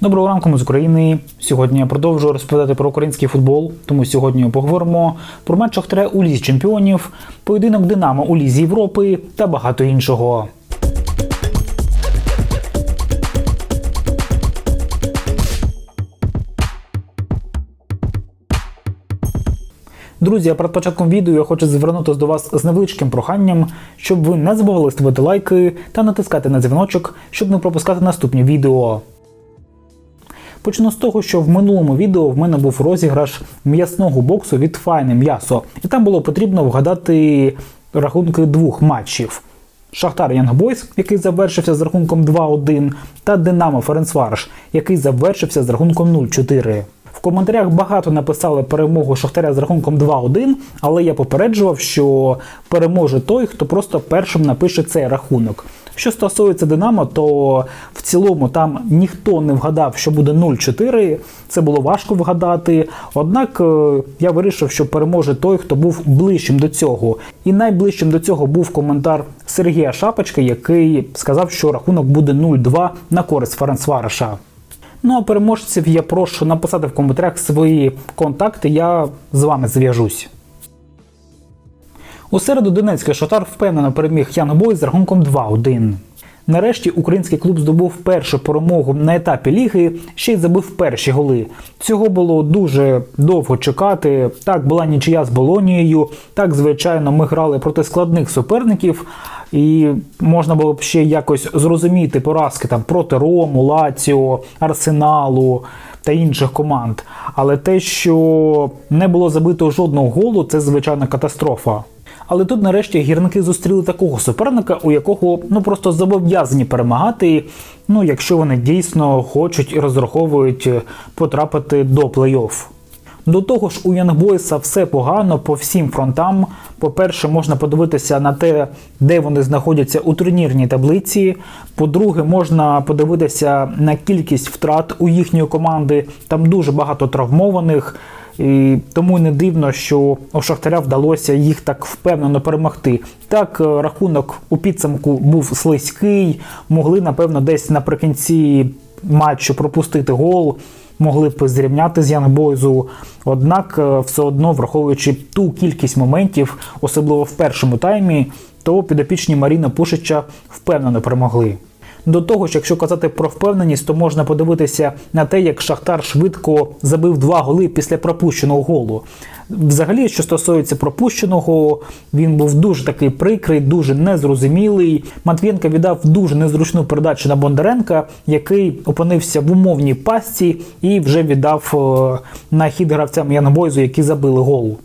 Доброго ранку ми з України. Сьогодні я продовжую розповідати про український футбол. Тому сьогодні поговоримо про матч Шахтаря у лізі чемпіонів, поєдинок Динамо у лізі Європи та багато іншого. Друзі, а перед початком відео я хочу звернутися до вас з невеличким проханням, щоб ви не забували ставити лайки та натискати на дзвіночок, щоб не пропускати наступні відео. Почну з того, що в минулому відео в мене був розіграш м'ясного боксу від Файне М'ясо, і там було потрібно вгадати рахунки двох матчів. Шахтар Янгбойс, який завершився з рахунком 2-1, та Динамо Ференцварш, який завершився з рахунком 0-4. В коментарях багато написали перемогу Шахтаря з рахунком 2-1, але я попереджував, що переможе той, хто просто першим напише цей рахунок. Що стосується Динамо, то в цілому там ніхто не вгадав, що буде 0-4. Це було важко вгадати. Однак е, я вирішив, що переможе той, хто був ближчим до цього. І найближчим до цього був коментар Сергія Шапочки, який сказав, що рахунок буде 0-2 на користь Ференцвараша. Ну а переможців я прошу написати в коментарях свої контакти, я з вами зв'яжусь. У середу Донецький Шатар впевнено переміг Янгбой з рахунком 2-1. Нарешті український клуб здобув першу перемогу на етапі ліги, ще й забив перші голи. Цього було дуже довго чекати. Так була нічия з Болонією. Так, звичайно, ми грали проти складних суперників, і можна було б ще якось зрозуміти поразки там проти Рому, Лаціо, Арсеналу та інших команд. Але те, що не було забито жодного голу, це звичайна катастрофа. Але тут нарешті гірники зустріли такого суперника, у якого ну просто зобов'язані перемагати, ну якщо вони дійсно хочуть і розраховують потрапити до плей-офф. До того ж, у Янгбойса все погано по всім фронтам. По-перше, можна подивитися на те, де вони знаходяться у турнірній таблиці. По-друге, можна подивитися на кількість втрат у їхньої команди. Там дуже багато травмованих. І тому не дивно, що у Шахтаря вдалося їх так впевнено перемогти. Так, е, рахунок у підсумку був слизький, могли, напевно, десь наприкінці матчу пропустити гол, могли б зрівняти з Янгбойзу. Однак, е, все одно, враховуючи ту кількість моментів, особливо в першому таймі, то підопічні Маріна Пушича впевнено перемогли. До того ж, якщо казати про впевненість, то можна подивитися на те, як Шахтар швидко забив два голи після пропущеного голу. Взагалі, що стосується пропущеного, він був дуже такий прикрий, дуже незрозумілий. Матвієнко віддав дуже незручну передачу на Бондаренка, який опинився в умовній пастці і вже віддав е, на хід гравцям Янбойзу, які забили гол.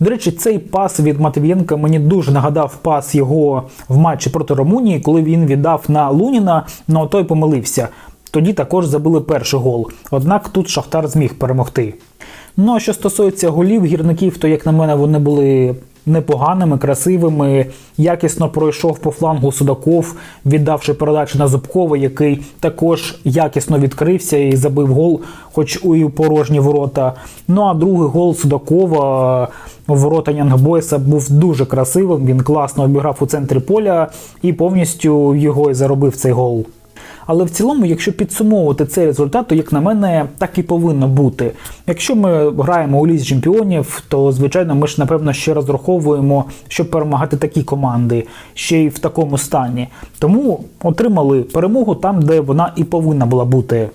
До речі, цей пас від Матвієнка мені дуже нагадав пас його в матчі проти Румунії, коли він віддав на Луніна, але той помилився. Тоді також забили перший гол. Однак тут Шахтар зміг перемогти. Ну а що стосується голів гірників, то, як на мене, вони були непоганими, красивими. Якісно пройшов по флангу Судаков, віддавши передачу на Зубкова, який також якісно відкрився і забив гол, хоч у порожні ворота. Ну а другий гол Судакова ворота Янгбойса був дуже красивим. Він класно обіграв у центрі поля і повністю його і заробив цей гол. Але в цілому, якщо підсумовувати цей результат, то як на мене, так і повинно бути. Якщо ми граємо у лізі чемпіонів, то звичайно ми ж напевно ще розраховуємо, щоб перемагати такі команди ще й в такому стані. Тому отримали перемогу там, де вона і повинна була бути.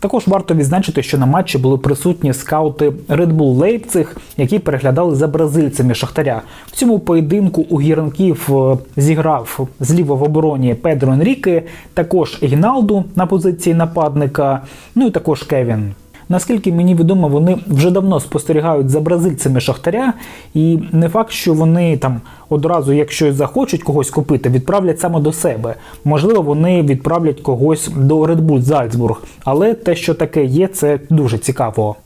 Також варто відзначити, що на матчі були присутні скаути Red Bull Leipzig, які переглядали за бразильцями Шахтаря. В цьому поєдинку у гірників е, зіграв зліва в обороні Педро Енріке, також Гіналду на позиції нападника, ну і також Кевін. Наскільки мені відомо, вони вже давно спостерігають за бразильцями Шахтаря, і не факт, що вони там одразу, якщо захочуть когось купити, відправлять саме до себе. Можливо, вони відправлять когось до Red Bull Зальцбург, але те, що таке є, це дуже цікаво.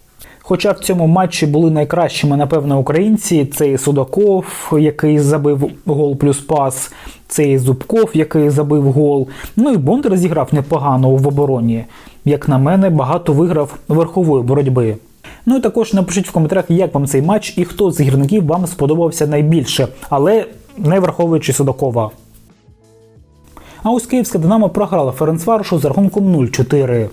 Хоча в цьому матчі були найкращими, напевно, українці: це і Судаков, який забив гол плюс пас, це і Зубков, який забив гол. Ну і Бондар зіграв непогано в обороні. Як на мене, багато виграв верхової боротьби. Ну і також напишіть в коментарях, як вам цей матч і хто з гірників вам сподобався найбільше, але не враховуючи Судакова. А ось Київська Динамо програла Ференцваршу з рахунком 0-4.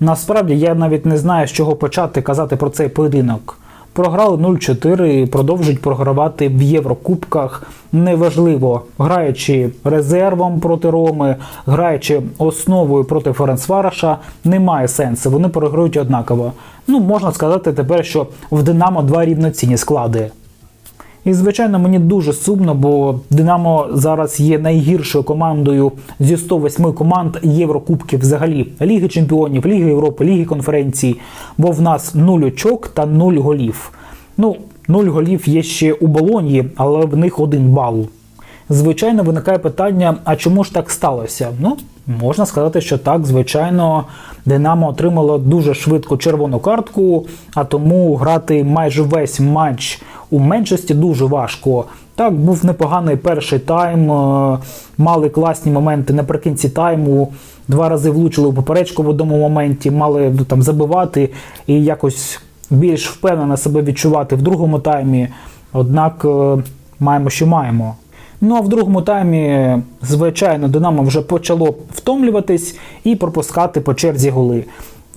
Насправді я навіть не знаю, з чого почати казати про цей поєдинок. Програли 0-4 і продовжують програвати в Єврокубках. Неважливо, граючи резервом проти Роми, граючи основою проти Ференцвараша, немає сенсу. Вони програють однаково. Ну можна сказати тепер, що в Динамо два рівноцінні склади. І, звичайно, мені дуже сумно, бо Динамо зараз є найгіршою командою зі 108 команд Єврокубків взагалі Ліги Чемпіонів, Ліги Європи, Ліги конференцій. Бо в нас 0 очок та 0 голів. Ну, 0 голів є ще у Болонії, але в них один бал. Звичайно, виникає питання: а чому ж так сталося? Ну, можна сказати, що так, звичайно, Динамо отримало дуже швидко червону картку, а тому грати майже весь матч у меншості дуже важко. Так, був непоганий перший тайм, е, мали класні моменти наприкінці тайму. Два рази влучили у поперечку в одному моменті, мали ну, там забивати і якось більш впевнено себе відчувати в другому таймі. Однак е, маємо, що маємо. Ну а в другому таймі, звичайно, Динамо вже почало втомлюватись і пропускати по черзі голи.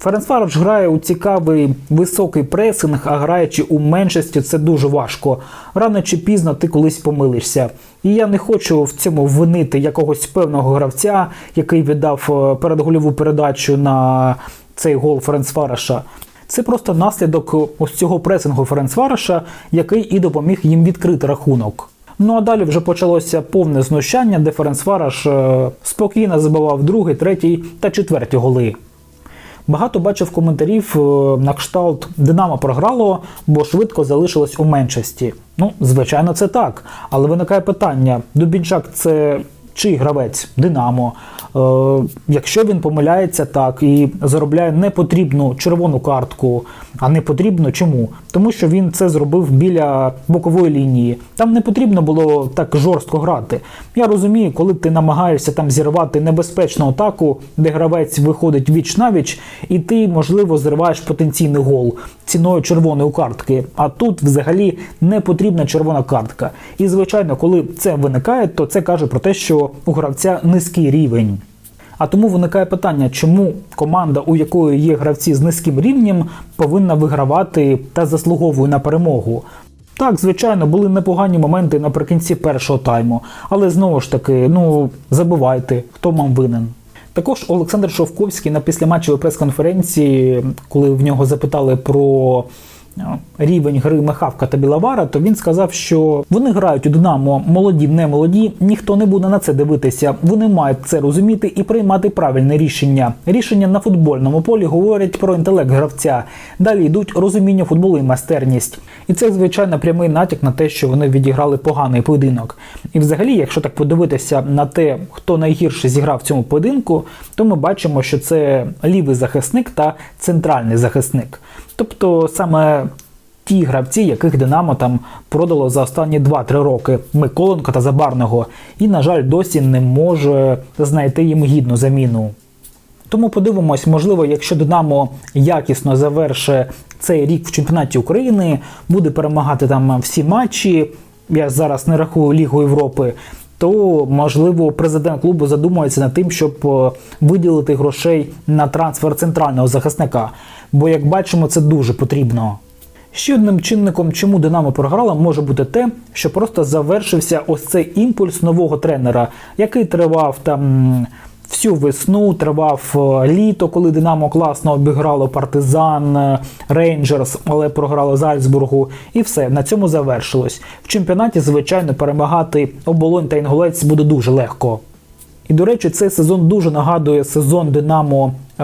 Ференцварош грає у цікавий високий пресинг, а граючи у меншості, це дуже важко. Рано чи пізно ти колись помилишся. І я не хочу в цьому винити якогось певного гравця, який віддав е, передгольову передачу на цей гол Ференцвароша. Це просто наслідок ось цього пресингу Ференцвароша, який і допоміг їм відкрити рахунок. Ну а далі вже почалося повне знущання, де Ференцвараш е, спокійно забивав другий, третій та четвертий голи. Багато бачив коментарів е, на кшталт Динамо програло, бо швидко залишилось у меншості. Ну, звичайно, це так. Але виникає питання: Дубінчак це чий гравець? Динамо. Е, якщо він помиляється так і заробляє непотрібну червону картку, а не потрібно чому? Тому що він це зробив біля бокової лінії. Там не потрібно було так жорстко грати. Я розумію, коли ти намагаєшся там зірвати небезпечну атаку, де гравець виходить віч навіч, і ти, можливо, зриваєш потенційний гол ціною червоної картки. А тут взагалі не потрібна червона картка. І звичайно, коли це виникає, то це каже про те, що у гравця низький рівень. А тому виникає питання, чому команда, у якої є гравці з низьким рівнем, повинна вигравати та заслуговує на перемогу. Так, звичайно, були непогані моменти наприкінці першого тайму, але знову ж таки, ну забувайте, хто вам винен. Також Олександр Шовковський на післяматчевій прес-конференції, коли в нього запитали про рівень гри Михавка та Білавара, то він сказав, що вони грають у Динамо молоді, не молоді, ніхто не буде на це дивитися. Вони мають це розуміти і приймати правильне рішення. Рішення на футбольному полі говорять про інтелект гравця. Далі йдуть розуміння футболу і майстерність. І це, звичайно, прямий натяк на те, що вони відіграли поганий поєдинок. І взагалі, якщо так подивитися на те, хто найгірше зіграв в цьому поєдинку, то ми бачимо, що це лівий захисник та центральний захисник. Тобто саме ті гравці, яких Динамо там продало за останні 2-3 роки Миколенко та Забарного, і, на жаль, досі не може знайти їм гідну заміну. Тому подивимось, можливо, якщо Динамо якісно завершить цей рік в чемпіонаті України, буде перемагати там всі матчі. Я зараз не рахую Лігу Європи. То можливо президент клубу задумується над тим, щоб е, виділити грошей на трансфер центрального захисника. Бо, як бачимо, це дуже потрібно. Ще одним чинником, чому Динамо програла, може бути те, що просто завершився ось цей імпульс нового тренера, який тривав там всю весну, тривав е, літо, коли Динамо класно обіграло Партизан, е, Рейнджерс, але програло Зальцбургу, і все на цьому завершилось. В чемпіонаті, звичайно, перемагати оболонь та інгулець буде дуже легко. І, до речі, цей сезон дуже нагадує сезон Динамо е,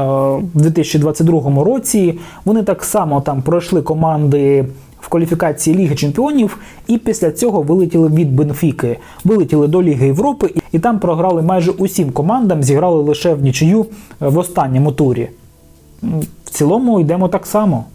в 2022 році. Вони так само там пройшли команди в кваліфікації Ліги Чемпіонів, і після цього вилетіли від Бенфіки, вилетіли до Ліги Європи, і там програли майже усім командам, зіграли лише в нічию е, в останньому турі. В цілому йдемо так само.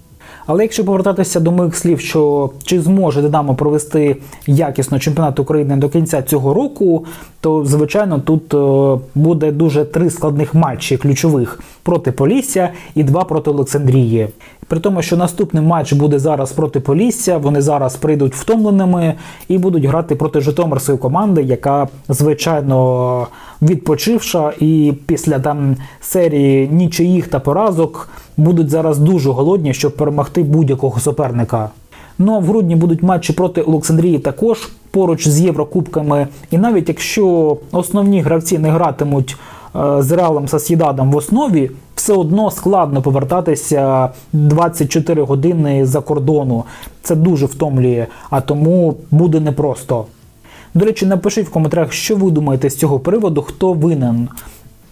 Але якщо повертатися до моїх слів, що чи зможе Динамо провести якісно чемпіонат України до кінця цього року, то звичайно тут е, буде дуже три складних матчі ключових. проти Полісся і два проти Олександрії. При тому, що наступний матч буде зараз проти Полісся, вони зараз прийдуть втомленими і будуть грати проти Житомирської команди, яка звичайно відпочивша, і після там серії нічиїх та поразок будуть зараз дуже голодні, щоб перемогти будь-якого суперника. Ну а в грудні будуть матчі проти Олександрії також поруч з Єврокубками. І навіть якщо основні гравці не гратимуть е, з Реалом Сосєдадом в основі, все одно складно повертатися 24 години за кордону. Це дуже втомлює, а тому буде непросто. До речі, напишіть в коментарях, що ви думаєте з цього приводу, хто винен: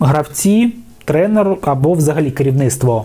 гравці, тренер або взагалі керівництво.